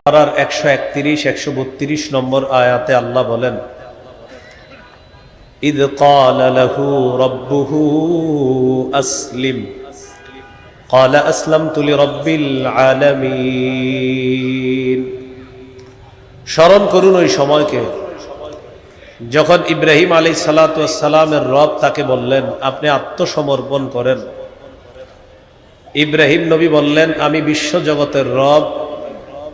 বারার একশো একত্রিশ একশো বত্রিশ নম্বর আয়াতে আল্লাহ বলেন إذ قال له ربه أسلم قال أسلمت لرب العالمين স্মরণ করুন ওই সময়কে যখন ইব্রাহিম আলী সালাতামের রব তাকে বললেন আপনি আত্মসমর্পণ করেন ইব্রাহিম নবী বললেন আমি বিশ্ব জগতের রব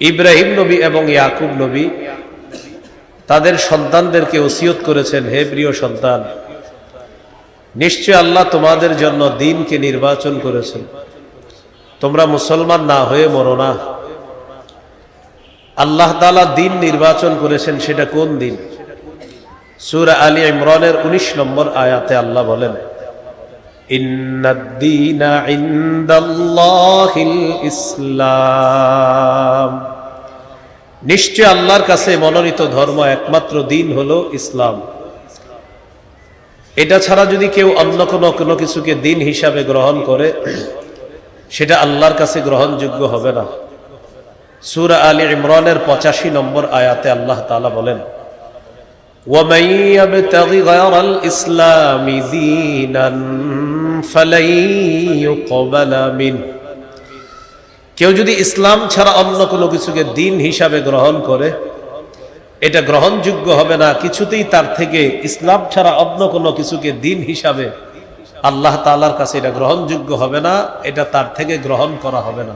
ইব্রাহিম নবী এবং ইয়াকুব নবী, তাদের সন্তানদেরকে ওসিয়ত করেছেন, হে প্রিয় সন্তান, নিশ্চয় আল্লাহ তোমাদের জন্য দিনকে নির্বাচন করেছেন। তোমরা মুসলমান না হয়ে মরো না। আল্লাহ তালা দিন নির্বাচন করেছেন, সেটা কোন দিন? সুরা আলী ইমরানের ১৯ নম্বর আয়াতে আল্লাহ বলেন ইসলাম নিশ্চয় আল্লাহর কাছে মনোনীত ধর্ম একমাত্র দিন হলো ইসলাম এটা ছাড়া যদি কেউ অন্য কোনো কোনো কিছুকে দিন হিসাবে গ্রহণ করে সেটা আল্লাহর কাছে গ্রহণযোগ্য হবে না সুরা আলী ইমরানের পঁচাশি নম্বর আয়াতে আল্লাহ তালা বলেন ومن يبتغ غير الإسلام دينا فلن يقبل منه কেউ যদি ইসলাম ছাড়া অন্য কোনো কিছুকে দিন হিসাবে গ্রহণ করে এটা গ্রহণযোগ্য হবে না কিছুতেই তার থেকে ইসলাম ছাড়া অন্য কোনো কিছুকে দিন হিসাবে আল্লাহ তালার কাছে এটা গ্রহণযোগ্য হবে না এটা তার থেকে গ্রহণ করা হবে না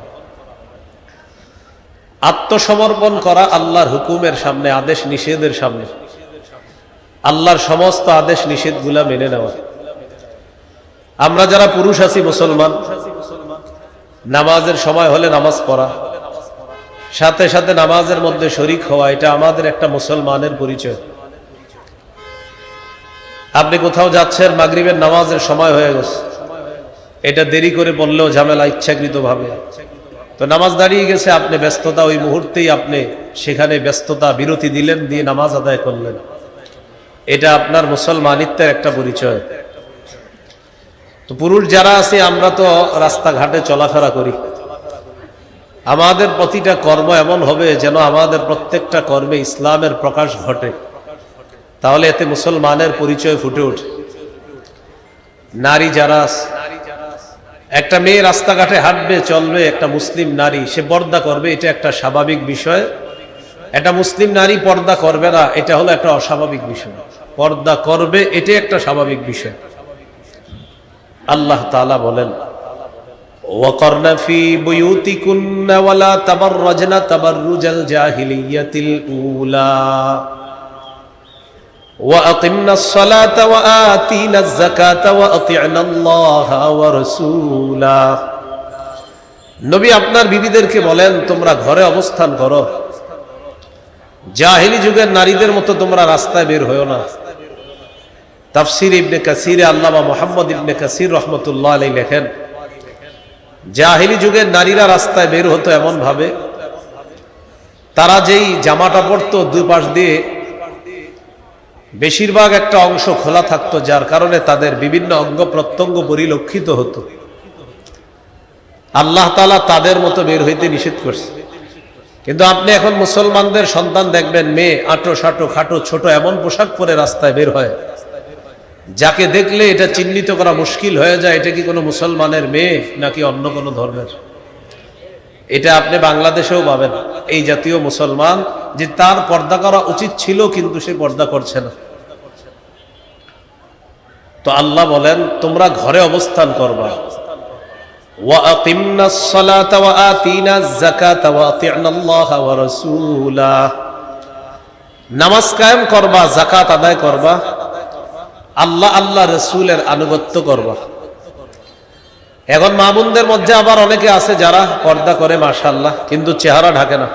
আত্মসমর্পণ করা আল্লাহর হুকুমের সামনে আদেশ নিষেধের সামনে আল্লাহর সমস্ত আদেশ নিষেধগুলা মেনে নেওয়া আমরা যারা পুরুষ আছি, মুসলমান, নামাজের সময় হলে নামাজ পড়া, সাথে সাথে নামাজের মধ্যে শরিক হওয়া, এটা আমাদের একটা মুসলমানের পরিচয়। আপনি কোথাও যাচ্ছেন, মাগরিবের নামাজের সময় হয়ে গেছে। এটা দেরি করে পড়লেও ঝামেলা ইচ্ছাকৃত ভাবে তো নামাজ দাঁড়িয়ে গেছে, আপনি ব্যস্ততা, ওই মুহূর্তেই আপনি সেখানে ব্যস্ততা, বিরতি দিলেন, দিয়ে নামাজ আদায় করলেন। এটা আপনার মুসলমানিত্বের একটা পরিচয়। তো পুরুষ যারা আছে, আমরা তো রাস্তাঘাটে চলাফেরা করি। আমাদের প্রতিটা কর্ম এমন হবে যেন আমাদের প্রত্যেকটা কর্মে ইসলামের প্রকাশ ঘটে। তাহলে এতে মুসলমানের পরিচয় ফুটে ওঠে। নারী যারা একটা মেয়ে রাস্তাঘাটে হাঁটবে, চলবে, একটা মুসলিম নারী, সে পর্দা করবে, এটা একটা স্বাভাবিক বিষয়। একটা মুসলিম নারী পর্দা করবে না, এটা হলো একটা অস্বাভাবিক বিষয়। পর্দা করবে, এটাই একটা স্বাভাবিক বিষয়। আল্লাহ তাআলা বলেন وقرن في بيوتكن ولا تبرجن تبرج الجاهلية الأولى وأقمنا الصلاة وآتينا الزكاة وأطعنا الله ورسوله নবী আপনার বিবিদেরকে বলেন তোমরা ঘরে অবস্থান করো জাহিলি যুগের নারীদের মতো তোমরা রাস্তায় বের হয়েও না তাফসির ইবনে কাসিরে আল্লামা মোহাম্মদ ইবনে কাসির রহমতুল্লাহ আলী লেখেন, জাহিলি যুগের নারীরা রাস্তায় বের হতো এমন ভাবে তারা যেই জামাটা পরতো দুই পাশ দিয়ে, বেশিরভাগ একটা অংশ খোলা থাকতো, যার কারণে তাদের বিভিন্ন অঙ্গ প্রত্যঙ্গ পরিলক্ষিত হতো। আল্লাহ তালা তাদের মতো বের হইতে নিষেধ করছে। কিন্তু আপনি এখন মুসলমানদের সন্তান দেখবেন, মেয়ে আটো সাটো খাটো ছোট এমন পোশাক পরে রাস্তায় বের হয়। যাকে দেখলে এটা চিহ্নিত করা মুশকিল হয়ে যায়, এটা কি কোনো মুসলমানের মেয়ে নাকি অন্য কোনো ধর্মের? এটা আপনি বাংলাদেশেও পাবেন। এই জাতীয় মুসলমান যে তার পর্দা করা উচিত ছিল কিন্তু সে পর্দা করছে না। তো আল্লাহ বলেন, তোমরা ঘরে অবস্থান করবা। নামাজ কায়েম করবা জাকাত আদায় করবা। আল্লাহ আল্লাহ রসুলের আনুগত্য করবা। এখন মামুনদের মধ্যে আবার অনেকে আছে যারা পর্দা করে মাশাল্লাহ কিন্তু চেহারা ঢাকে না।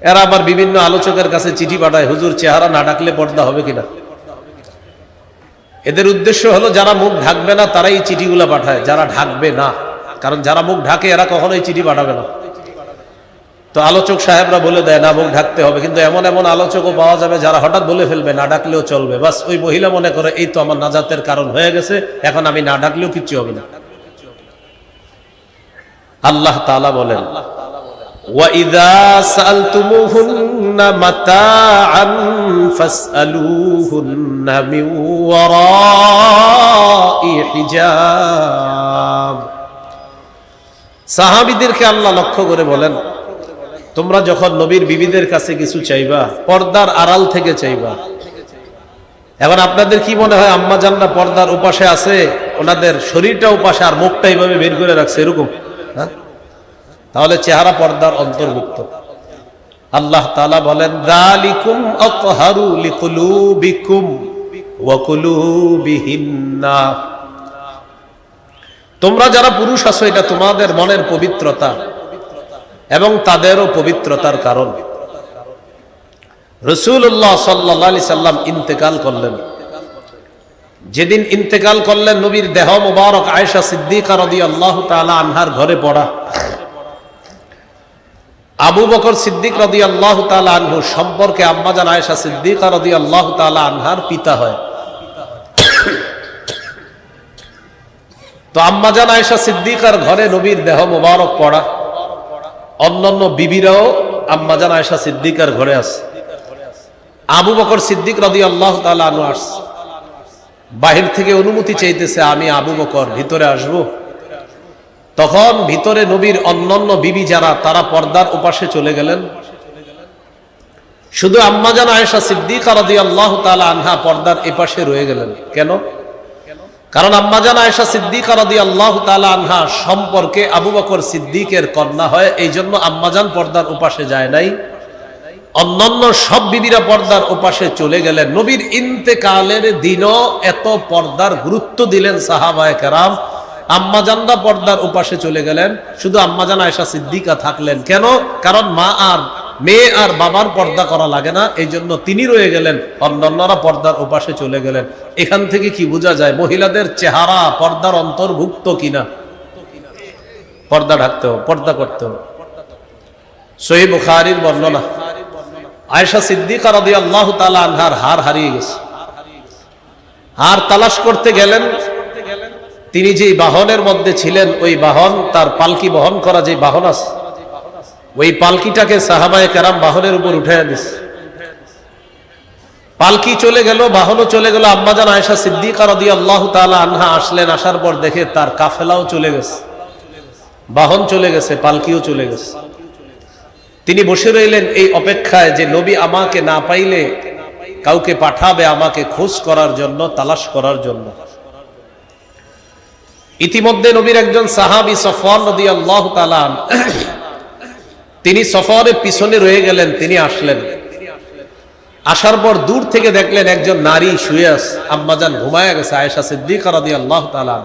এরা আবার বিভিন্ন আলোচকের কাছে চিঠি পাঠায়, হুজুর, চেহারা না ডাকলে পর্দা হবে কিনা? এদের উদ্দেশ্য হলো, যারা মুখ ঢাকবে না, তারাই চিঠিগুলো পাঠায়। যারা ঢাকবে না, কারণ যারা মুখ ঢাকে, এরা কখনোই চিঠি পাঠাবে না। তো আলোচক সাহেবরা বলে দেয়, না, মুখ ঢাকতে হবে। কিন্তু এমন এমন আলোচকও পাওয়া যাবে যারা হঠাৎ বলে ফেলবে, না ডাকলেও চলবে। বাস, ওই মহিলা মনে করে, এই তো আমার নাজাতের কারণ হয়ে গেছে, এখন আমি না ডাকলেও কিচ্ছু হবে না। আল্লাহ তালা বলেন সাহাবিদেরকে আল্লাহ লক্ষ্য করে বলেন তোমরা যখন নবীর বিবিদের কাছে কিছু চাইবা, পর্দার আড়াল থেকে চাইবা। এখন আপনাদের কি মনে হয়, আম্মা জান্না পর্দার উপাসে আছে? ওনাদের শরীরটা উপাসে আর মুখটা এইভাবে বের করে রাখছে, এরকম? হ্যাঁ? তাহলে চেহারা পর্দার অন্তর্ভুক্ত। আল্লাহ তাআলা বলেন যালিকুম আতহারু লিকুলুবিকুম ওয়া কুলুবিহিন্না। তোমরা যারা পুরুষ আছো, এটা তোমাদের মনের পবিত্রতা। এবং তাদেরও পবিত্রতার কারণ। রসুল্লাহ সাল্লি সাল্লাম ইন্তেকাল করলেন। যেদিন ইন্তেকাল করলেন, নবীর দেহ মুবারক আয়েশা সিদ্দিকা রদি আল্লাহ তালা আনহার ঘরে পড়া। আবু বকর সিদ্দিক রদি আল্লাহ তালা আনহু সম্পর্কে আম্মাজান আয়েশা সিদ্দিকা রদি আল্লাহ তালা আনহার পিতা হয়। তো আম্মাজান আয়েশা সিদ্দিকার ঘরে নবীর দেহ মুবারক পড়া। অন্যান্য বিবিরাও আম্মাজান আয়েশা সিদ্দিকার ঘরে আছে। আবু বকর সিদ্দিক রদি আল্লাহ আস বাহির থেকে অনুমতি চাইতেছে, আমি আবু বকর, ভিতরে আসব। তখন ভিতরে নবীর অন্যান্য বিবি যারা, তারা পর্দার উপাসে চলে গেলেন। শুধু আম্মাজান আয়েশা সিদ্দিক রদি আল্লাহ তালা আনহা পর্দার এপাশে রয়ে গেলেন। কেন? কারণ আম্মাজান আয়েশা সিদ্দিকা রদি আল্লাহ তালা আনহা সম্পর্কে আবু বকর সিদ্দিকের কন্যা হয় এই জন্য আম্মাজান পর্দার উপাসে যায় নাই। অন্যান্য সব বিবিরা পর্দার উপাসে চলে গেলেন। নবীর ইন্তেকালের দিনও এত পর্দার গুরুত্ব দিলেন সাহাবায় কেরাম। আম্মাজানরা পর্দার উপাসে চলে গেলেন। শুধু আম্মাজান আয়েশা সিদ্দিকা থাকলেন কেন? কারণ মা আর মেয়ে আর বাবার পর্দা করা লাগে না, এই জন্য তিনি রয়ে গেলেন, অন্যান্যরা পর্দার উপাসে চলে গেলেন। এখান থেকে কি বোঝা যায়, মহিলাদের চেহারা পর্দার অন্তর্ভুক্ত কিনা? পর্দা ঢাকতে হবে, পর্দা করতে হবে। সহি বুখারির বর্ণনা। আয়েশা সিদ্দিকা রদি আল্লাহ তালা আনহার হার হারিয়ে গেছে। হার তালাশ করতে গেলেন। তিনি যেই বাহনের মধ্যে ছিলেন, ওই বাহন, তার পালকি বহন করা যে বাহন আছে ওই পালকিটাকে সাহাবায় কারাম বাহনের উপর উঠে দিস পালকি চলে গেল, বাহনও চলে গেল। আম্মাজান আয়েশা সিদ্দিকা রদি আল্লাহ তালা আনহা আসলেন, আসার পর দেখে তার কাফেলাও চলে গেছে। বাহন চলে গেছে, পালকিও চলে গেছে। তিনি বসে রইলেন এই অপেক্ষায় যে নবী আমাকে না পাইলে কাউকে পাঠাবে আমাকে খোঁজ করার জন্য, তালাশ করার জন্য। ইতিমধ্যে নবীর একজন সাহাবি সফর নদী আল্লাহ তালান তিনি সফরের পিছনে রয়ে গেলেন, তিনি আসলেন। আসার পর দূর থেকে দেখলেন একজন নারী শুয়ে আম্মাজান ঘুমায় গেছে, আয়েশা সিদ্দিকা রাদি আল্লাহ তালান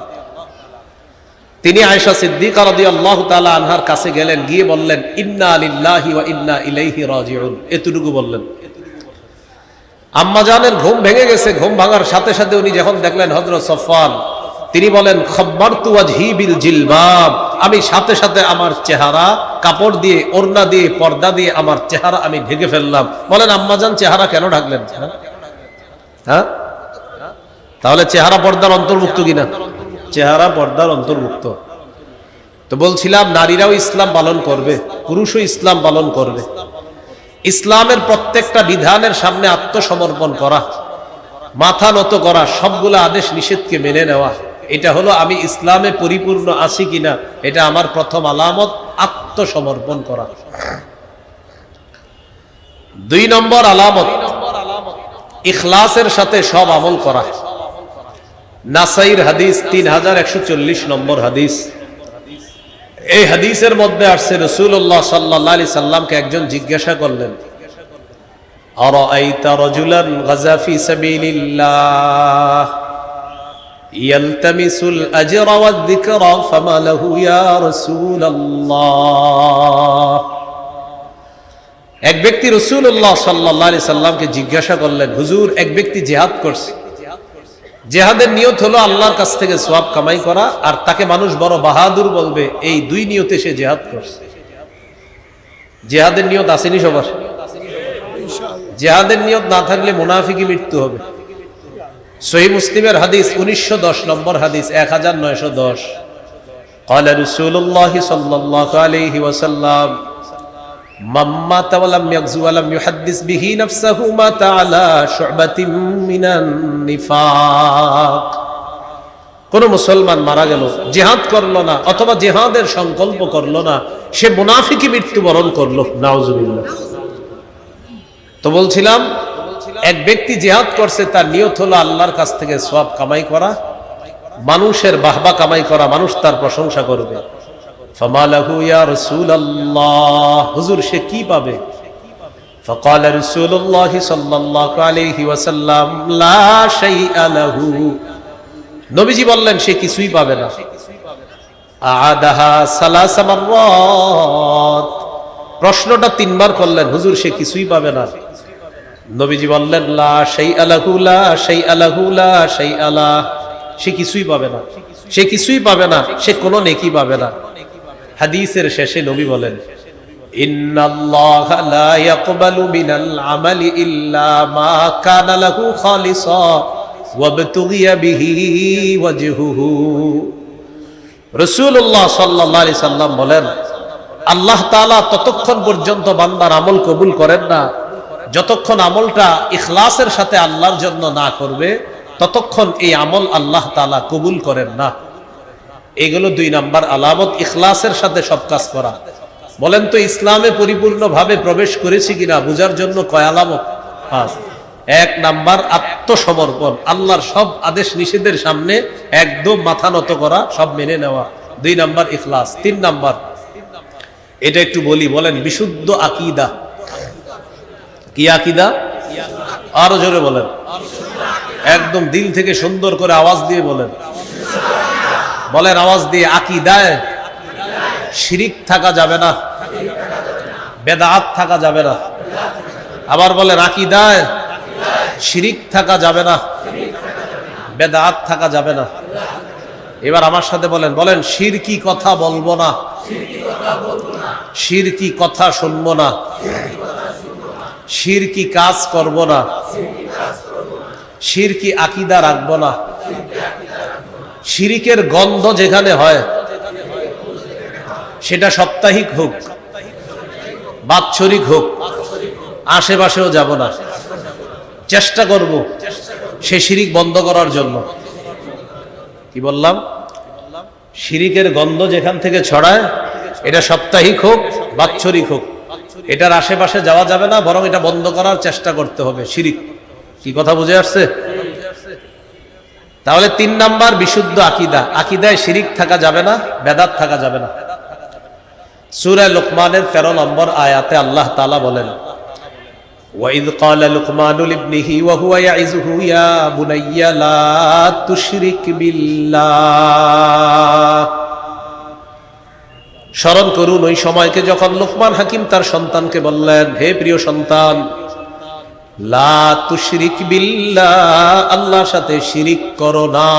তিনি আয়েশা সিদ্দিকা রাদি আল্লাহ তালা আনহার কাছে গেলেন, গিয়ে বললেন, ইন্না আলিল্লাহি ওয়া ইন্না ইলাইহি রাজিউন। এতটুকু বললেন। আম্মাজানের ঘুম ভেঙে গেছে, ঘুম ভাঙার সাথে সাথে উনি যখন দেখলেন হজরত সফান তিনি বলেন খব্বার তুয়াজ হিবিল জিলবাব। আমি সাথে সাথে আমার চেহারা, কাপড় দিয়ে, ওড়না দিয়ে, পর্দা দিয়ে আমার চেহারা আমি ঢেকে ফেললাম। বলেন আম্মাজান চেহারা কেন ঢাকলেন? হ্যাঁ? তাহলে চেহারা পর্দার অন্তর্ভুক্ত কিনা? চেহারা পর্দার অন্তর্ভুক্ত। তো বলছিলাম, নারীরাও ইসলাম পালন করবে, পুরুষও ইসলাম পালন করবে। ইসলামের প্রত্যেকটা বিধানের সামনে আত্মসমর্পণ করা, মাথা নত করা, সবগুলো আদেশ নিষেধকে মেনে নেওয়া এটা হলো আমি ইসলামে পরিপূর্ণ আছি কিনা এটা আমার প্রথম আলামত আত্মসমর্পণ করা দুই নম্বর আলামত ইখলাসের সাথে সব আমল করা নাসাইর হাদিস তিন হাজার একশো চল্লিশ নম্বর হাদিস এই হাদিসের মধ্যে আসছে রসুল্লাহ সাল্লাহ আলি সাল্লামকে একজন জিজ্ঞাসা করলেন أرأيت رجلا غزا في سبيل الله ইয়ালতামিসুল আজরা ওয়াদ যিকরা ফামা লাহু ইয়া রাসূলুল্লাহ। এক ব্যক্তি রসুল্লাহ সাল্লাহ সাল্লামকে জিজ্ঞাসা করলেন, হুজুর, এক ব্যক্তি জেহাদ করছে। জেহাদের নিয়ত হলো আল্লাহর কাছ থেকে সোয়াব কামাই করা, আর তাকে মানুষ বড় বাহাদুর বলবে, এই দুই নিয়তে সে জেহাদ করছে। জেহাদের নিয়ত আসেনি সবার। জেহাদের নিয়ত না থাকলে মুনাফিকি মৃত্যু হবে। সহি মুসলিমের হাদিস উনিশশো দশ নম্বর হাদিস এক হাজার নয়শো দশ قال رسول الله صلى الله عليه وسلم من مات ولم يغزو ولم يحدث به نفسه مات على شعبة من النفاق কোন মুসলমান মারা গেল জেহাদ করলো না অথবা জেহাদের সংকল্প করলো না সে মুনাফিকি মৃত্যুবরণ করলো নাউজুবিল্লাহ তো বলছিলাম এক ব্যক্তি জেহাদ করছে তার নিয়ত হলো আল্লাহর কাছ থেকে সব কামাই করা মানুষের বাহবা কামাই করা মানুষ তার প্রশংসা করবে ফামালাহু ইয়া রাসূলুল্লাহ হুজুর সে কি পাবে فقال رسول الله صلى الله عليه وسلم لا شيء له নবীজি বললেন সে কিছুই পাবে না আদাহা সালাসা মাররাত প্রশ্নটা তিনবার করলেন হুজুর সে কিছুই পাবে না নবীজি বললেন, লা সেই আলাহু লা সেই আলাহু লা সেই আলাহ সে কিছুই পাবে না। সে কিছুই পাবে না, সে কোনো নেকি পাবে না। হাদিসের শেষে নবী বলেন, ইন্নাল্লাহ লা ইয়াকবালু মিনাল আমালি ইল্লা মা কানা লাহু খালিসা ওয়াবতুগিয়া বিহি ওয়াজহুহু। রাসূলুল্লাহ সাল্লাল্লাহু আলাইহি সাল্লাম বলেন, আল্লাহ ততক্ষণ পর্যন্ত বান্দার আমল কবুল করেন না যতক্ষণ আমলটা ইখলাসের সাথে আল্লাহর জন্য না করবে, ততক্ষণ এই আমল আল্লাহ তালা কবুল করেন না। এগুলো দুই নাম্বার আলামত, ইখলাসের সাথে সব কাজ করা। বলেন তো, ইসলামে পরিপূর্ণভাবে প্রবেশ করেছি কিনা, বুঝার জন্য কয় আলামত? এক নাম্বার, আত্মসমর্পণ, আল্লাহর সব আদেশ নিষেধের সামনে একদম মাথা নত করা, সব মেনে নেওয়া। দুই নাম্বার, ইখলাস। তিন নাম্বার, এটা একটু বলি, বলেন, বিশুদ্ধ আকিদা। কি আকিদা? আরও জোরে বলেন। একদম দিল থেকে সুন্দর করে আওয়াজ দিয়ে বলেন। বলেন আওয়াজ দিয়ে, আকিদায় শিরিক থাকা যাবে না, বেদাত থাকা যাবে না। আবার বলেন, আকিদায় শিরিক থাকা যাবে না, বেদাত থাকা যাবে না। এবার আমার সাথে বলেন বলেন শির কি কথা বলব না শির কি কথা শুনব না। শির কি কাজ করব না। শির কি আকিদা রাখব না। শিরিকের গন্ধ যেখানে হয়, সেটা সাপ্তাহিক হোক, বাৎসরিক হোক, আশেপাশেও যাব না। চেষ্টা করব সে শিরিক বন্ধ করার জন্য। কি বললাম? শিরিকের গন্ধ যেখান থেকে ছড়ায়, এটা সাপ্তাহিক হোক, বাৎসরিক হোক। এটার আশেপাশে যাওয়া যাবে না বরং এটা বন্ধ করার চেষ্টা করতে হবে শিরিক কি কথা বুঝে আসছে তাহলে তিন নাম্বার বিশুদ্ধ আকিদা আকিদায় শিরিক থাকা যাবে না বেদাত থাকা যাবে না সুরায় লোকমানের তেরো নম্বর আয়াতে আল্লাহ তালা বলেন وَإِذْ قَالَ لُقْمَانُ لِابْنِهِ وَهُوَ يَعِظُهُ يَا بُنَيَّ لَا تُشْرِكْ بِاللَّهِ স্মরণ করুন ওই সময়কে যখন লোকমান হাকিম তার সন্তানকে বললেন, হে প্রিয় সন্তান, লা সাথে শিরিক করো না।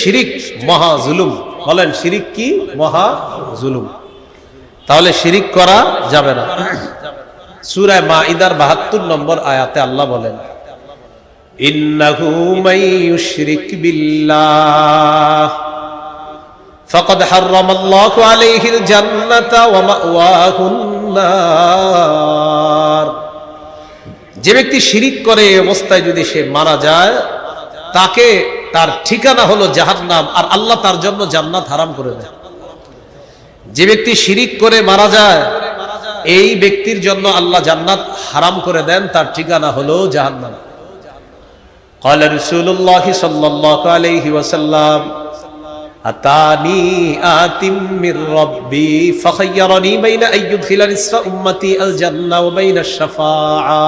শিরিক মহা জুলুম বলেন, শিরিক কি? মহা জুলুম তাহলে শিরিক করা যাবে না। সূরা মাইদার 72 নম্বর আয়াতে আল্লাহ বলেন ইন্নাহু মান ইউশরিক বিল্লাহ فقد حرم الله عليه الجنة ومأواه النار যে ব্যক্তি শিরিক করে এই অবস্থায় যদি সে মারা যায় তাকে তার ঠিকানা হলো জাহান্নাম আর আল্লাহ তার জন্য জান্নাত হারাম করে দেয় যে ব্যক্তি শিরিক করে মারা যায় এই ব্যক্তির জন্য আল্লাহ জান্নাত হারাম করে দেন তার ঠিকানা হলো জাহান্নাম قال رسول الله صلى الله عليه وسلم أتاني آت من ربي فخيرني بين أن يدخل نصف أمتي الجنة وبين الشفاعة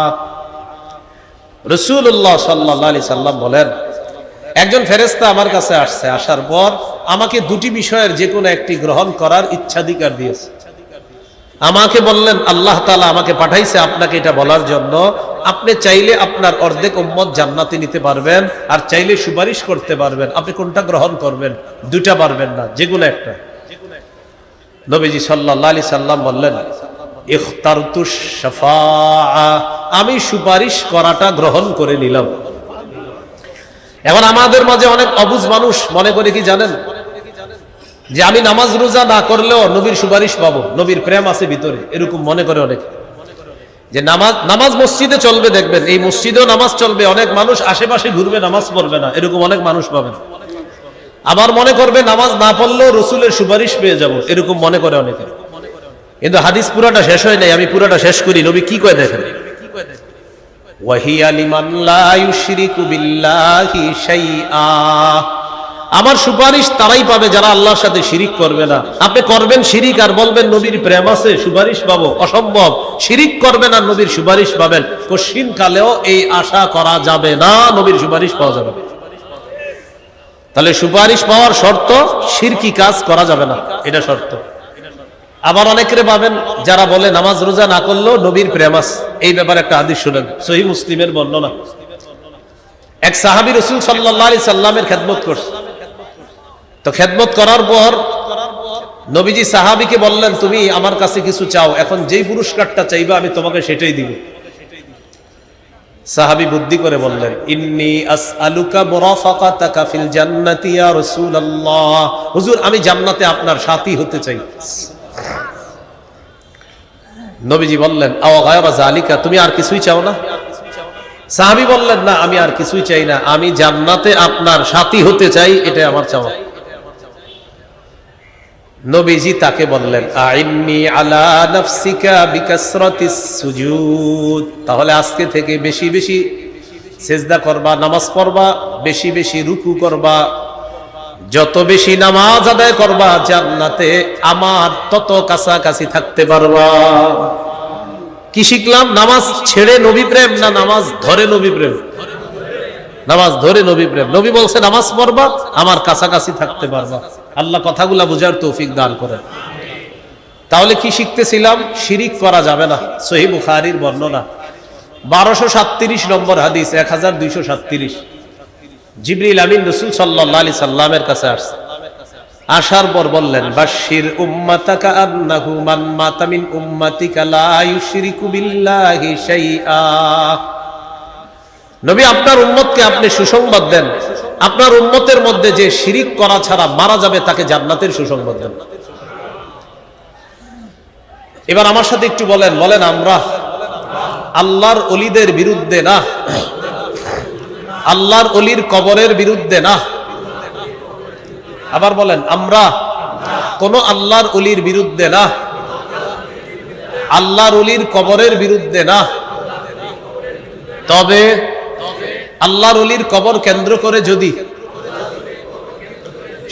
رسول الله صلى الله عليه وسلم বলেন একজন ফেরেস্তা আমার কাছে আসছে আসার পর আমাকে দুটি বিষয়ের যে কোনো একটি গ্রহণ করার ইচ্ছাধিকার দিয়েছে আমাকে বললেন, আল্লাহ তালা আমাকে পাঠাইছে আপনাকে এটা বলার জন্য। আপনি চাইলে আপনার অর্ধেক উম্মত জান্নাতে নিতে পারবেন, আর চাইলে সুপারিশ করতে পারবেন। আপনি কোনটা গ্রহণ করবেন দুটা পারবেন না, যেগুলো একটা। নবীজি সাল্লাহ আলি সাল্লাম বললেন। আমি সুপারিশ করাটা গ্রহণ করে নিলাম। এখন আমাদের মাঝে অনেক অবুজ মানুষ, মনে করে কি জানেন? যে আমি নামাজ রোজা না করলেও নবীর সুপারিশ পাবো, নবীর প্রেম আছে ভিতরে, এরকম মনে করে অনেক। যে নামাজ নামাজ মসজিদে চলবে দেখবেন, এই মসজিদেও নামাজ চলবে, অনেক মানুষ আশেপাশে ঘুরবে, নামাজ পড়বে না, এরকম অনেক মানুষ পাবেন আবার মনে করবে নামাজ না পড়লেও রসুলের সুপারিশ পেয়ে যাব, এরকম মনে করে অনেকে। কিন্তু হাদিস পুরাটা শেষ হয় নাই, আমি পুরাটা শেষ করি, নবী কি কয় দেখেন? ওয়াহিয়া লিমান লা ইউশরিকু বিল্লাহি শাইআ। আমার সুপারিশ তারাই পাবে যারা আল্লাহর সাথে শিরিক করবে না। আপনি করবেন শিরিক আর বলবেন নবীর প্রেম আছে, সুপারিশ পাবো। অসম্ভব। শিরিক করবেন আর নবীর সুপারিশ পাবেন। কশিন কালেও এই আশা করা যাবে না, নবীর সুপারিশ পাওয়া যাবে তাহলে সুপারিশ পাওয়ার শর্ত, শিরকি কাজ করা যাবে না। এটা শর্ত। আবার অনেকেরে পাবেন, যারা বলে নামাজ রোজা না করলেও নবীর প্রেম আছে। এই ব্যাপারে একটা হাদিস শুনেন। সহি মুসলিমের বর্ণনা। এক সাহাবি রসুল সাল্লাহ সাল্লামের খেদমত করছে। তো খেদমত করার পর নবীজি সাহাবিকে বললেন, তুমি আমার কাছে কিছু চাও, এখন যেই পুরস্কারটা চাইবা, আমি তোমাকে সেটাই দিব। সাহাবি বুদ্ধি করে বললেন, ইন্নি আসআলুকা মুরাফাকাতাকা ফিল জান্নাতি ইয়া রাসূলুল্লাহ। হুজুর, আমি জান্নাতে আপনার সাথী হতে চাই। নবীজি বললেন, আও গায়রা জালিকা তুমি আর কিছুই চাও না? সাহাবি বললেন, না, আমি আর কিছুই চাই না। আমি জান্নাতে আপনার সাথী হতে চাই, এটাই আমার চাওয়া। নবীজি তাকে বললেন আইন্নি আলা নাফসিকা বিকাসরাতিস সুজুদ। তাহলে আজকে থেকে বেশি বেশি সেজদা করবা, নামাজ পড়বা, বেশি বেশি রুকু করবা। যত বেশি নামাজ আদায় করবা, জান্নাতে আমার তত কাছাকাছি থাকতে পারবা। কি শিখলাম? নামাজ ছেড়ে নবী প্রেম না নামাজ ধরে নবী প্রেম? নামাজ ধরে নবী প্রেম। নবী বলছে, নামাজ পড়বা, আমার কাছাকাছি থাকতে পারবা। আল্লাহ কথাগুলা বোঝার তৌফিক দান করেন। তাহলে কি শিখতেছিলাম? শিরিক করা যাবে না। সহি বুখারির বর্ণনা। বারোশো সাতত্রিশ নম্বর হাদিস এক হাজার দুইশো সাতত্রিশ। জিবরিল আমিন রসুল সাল্লাহ আলি সাল্লামের কাছে আসছে। আসার পর বললেন বাশির উম্মাতাকা আন্নাহু মান মাতা মিন উম্মাতিকা লা ইউশরিকু বিল্লাহি শাইআ। নবী, আপনার উম্মতকে আপনি সুসংবাদ দেন। আপনার উম্মতের মধ্যে যে শিরিক করা ছাড়া মারা যাবে, তাকে জান্নাতের সুসংবাদ দেন। এবার আমার সাথে একটু বলেন বলেন আমরা আল্লাহর অলিদের বিরুদ্ধে না? আল্লাহর অলির কবরের বিরুদ্ধে না? আবার বলেন, আমরা কোন আল্লাহর অলির বিরুদ্ধে না? আল্লাহর অলির কবরের বিরুদ্ধে না? তবে আল্লাহর অলির কবর কেন্দ্র করে যদি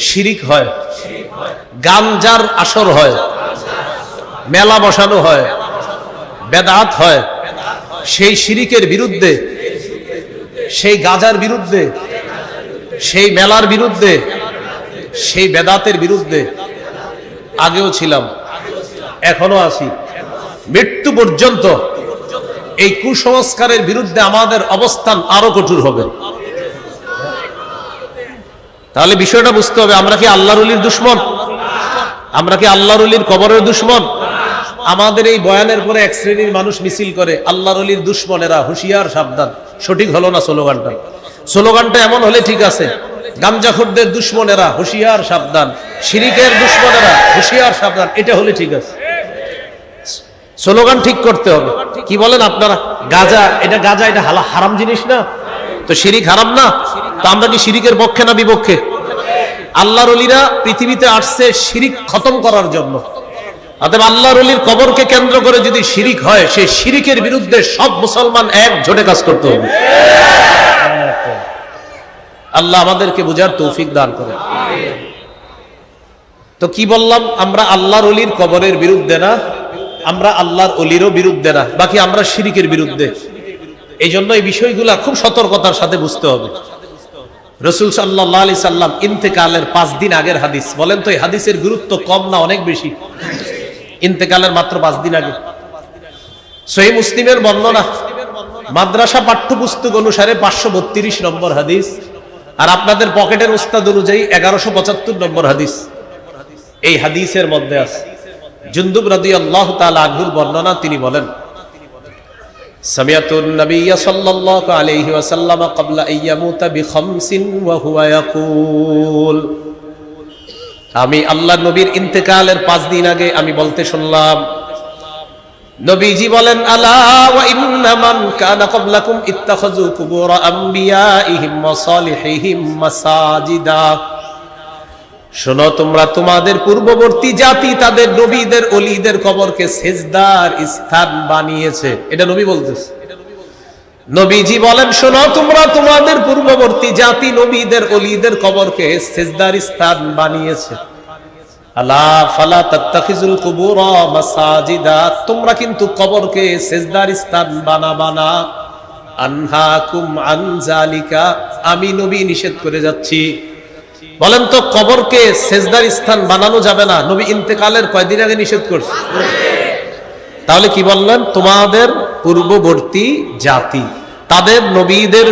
শিরিক হয়, গাঞ্জার আসর হয়, মেলা বসানো হয়, বেদাত হয়, সেই শিরিকের বিরুদ্ধে, সেই গাজার বিরুদ্ধে, সেই মেলার বিরুদ্ধে, সেই বেদাতের বিরুদ্ধে আগেও ছিলাম, এখনও আছি। মৃত্যু পর্যন্ত এই কুসংস্কারের বিরুদ্ধে আমাদের অবস্থান আরও কঠোর হবে। তাহলে বিষয়টা বুঝতে হবে, আমরা কি আল্লাহরুলির দুশ্মন? আমরা কি আল্লাহরুলির কবরের দুশ্মন? আমাদের এই বয়ানের পরে এক শ্রেণির মানুষ মিছিল করে আল্লাহরুলির দুশ্মনেরা হুঁশিয়ার, সাবধান। সঠিক হলো না স্লোগানটা? স্লোগানটা এমন হলে ঠিক আছে, গামজাখুরদের দুশ্মনেরা হুঁশিয়ার, সাবধান। শিরিকের দুশ্মনেরা হুঁশিয়ার, সাবধান। এটা হলে ঠিক আছে। স্লোগান ঠিক করতে হবে। কি বলেন আপনারা? গাজা, এটা গাজা, এটা হালা হারাম জিনিস না। তো শিরিক হারাম না? তো আমরা কি শিরিকের পক্ষে না বিপক্ষে? আল্লাহর অলিরা পৃথিবীতে আসছে শিরিক খতম করার জন্য। অতএব আল্লাহর অলির কবরকে কেন্দ্র করে যদি শিরিক হয়, সেই শিরিকের বিরুদ্ধে সব মুসলমান এক জোটে কাজ করতে হবে। আল্লাহ আমাদেরকে বুঝার তৌফিক দান করে তো কি বললাম? আমরা আল্লাহর অলির কবরের বিরুদ্ধে না আমরা আল্লাহর অলিরও বিরুদ্ধে না, বাকি আমরা শিরিকের বিরুদ্ধে। এই জন্য এই বিষয়গুলা খুব সতর্কতার সাথে বুঝতে হবে। রসুল সাল্লাহ আলি সাল্লাম ইন্তেকালের পাঁচ দিন আগের হাদিস। বলেন তো, এই হাদিসের গুরুত্ব কম না অনেক বেশি? ইন্তেকালের মাত্র পাঁচ দিন আগে। সহি মুসলিমের বর্ণনা, মাদ্রাসা পাঠ্যপুস্তক অনুসারে পাঁচশো বত্রিশ নম্বর হাদিস আর আপনাদের পকেটের উস্তাদ অনুযায়ী এগারোশো পঁচাত্তর নম্বর হাদিস। এই হাদিসের মধ্যে আছে। জুন্দুব রাদি আল্লাহ আনহুর বর্ণনা তিনি বলেন سمعت النبي صلى الله عليه وسلم قبل أن يموت بخمس وهو يقول আমি আল্লাহ নবীর ইন্তেকালের পাঁচ দিন আগে আমি বলতে শুনলাম নবীজি বলেন আলা ওয়া ইন্না মান কানা ক্বাবলাকুম ইত্তাখাযু কুবুর আমবিয়াইহিম ওয়া সালিহিহিম মাসাজিদা শোনো, তোমরা তোমাদের পূর্ববর্তী জাতি তাদের নবীদের অলিদের কবরকে সেজদার স্থান বানিয়েছে। এটা নবী বলতেছে। নবীজি বলেন, শোনো, তোমরা তোমাদের পূর্ববর্তী জাতি নবীদের অলিদের কবরকে সেজদার স্থান বানিয়েছে। আলা ফালা তাত্তাখিজুল কুবুর মাসাজিদা, তোমরা কিন্তু কবরকে সেজদার স্থান বানাবা না। আনহাকুম আন জালিকা আমি নবী নিষেধ করে যাচ্ছি। বলেন তো, কবরকে সেজদার স্থান বানানো যাবে না। নবী ইন্তেকালের কয়দিন আগে নিষেধ করছে? তাহলে কি বললেন? তোমাদের পূর্ববর্তী জাতি, তাদের নবীদের